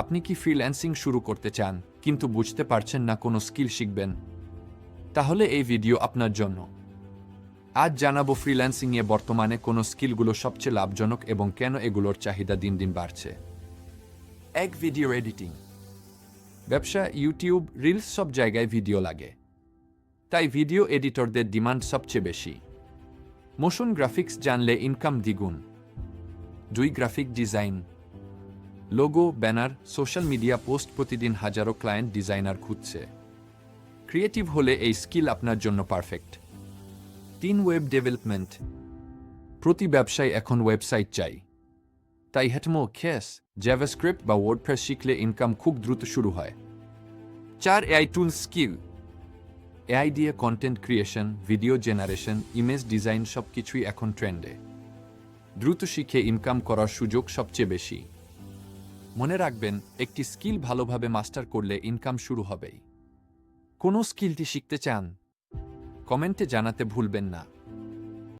আপনি কি ফ্রিল্যান্সিং শুরু করতে চান, কিন্তু বুঝতে পারছেন না কোনো স্কিল শিখবেন? তাহলে এই ভিডিও আপনার জন্য। আজ জানাব ফ্রিল্যান্সিংয়ে বর্তমানে কোনো স্কিলগুলো সবচেয়ে লাভজনক এবং কেন এগুলোর চাহিদা দিন দিন বাড়ছে। এক ভিডিও এডিটিং ব্যবসা ইউটিউব রিলস সব জায়গায় ভিডিও লাগে। তাই ভিডিও এডিটরদের ডিমান্ড সবচেয়ে বেশি। মোশন গ্রাফিক্স জানলে ইনকাম দ্বিগুণ। দুই graphic design logo, banner, social media post প্রতিদিন হাজারো ক্লায়েন্ট ডিজাইনার খুঁজছে। ক্রিয়েটিভ হলে এই স্কিল আপনার জন্য পারফেক্ট। তিন ওয়েব ডেভেলপমেন্ট। প্রতি ব্যবসায় এখন ওয়েবসাইট চাই। তাই হেটমো খেস জাভাস্ক্রিপ্ট বা ওয়ার্ডপ্রেস শিখলে ইনকাম খুব দ্রুত শুরু হয়। চার এআই টুল স্কিল। এআই দিয়ে content creation video generation image design সব কিছুই এখন ট্রেন্ডে। দ্রুত শিখে ইনকাম করার সুযোগ সবচেয়ে বেশি। মনে রাখবেন, একটি স্কিল ভালোভাবে মাস্টার করলে ইনকাম শুরু হবেই। কোনো স্কিলটি শিখতে চান? কমেন্টে জানাতে ভুলবেন না।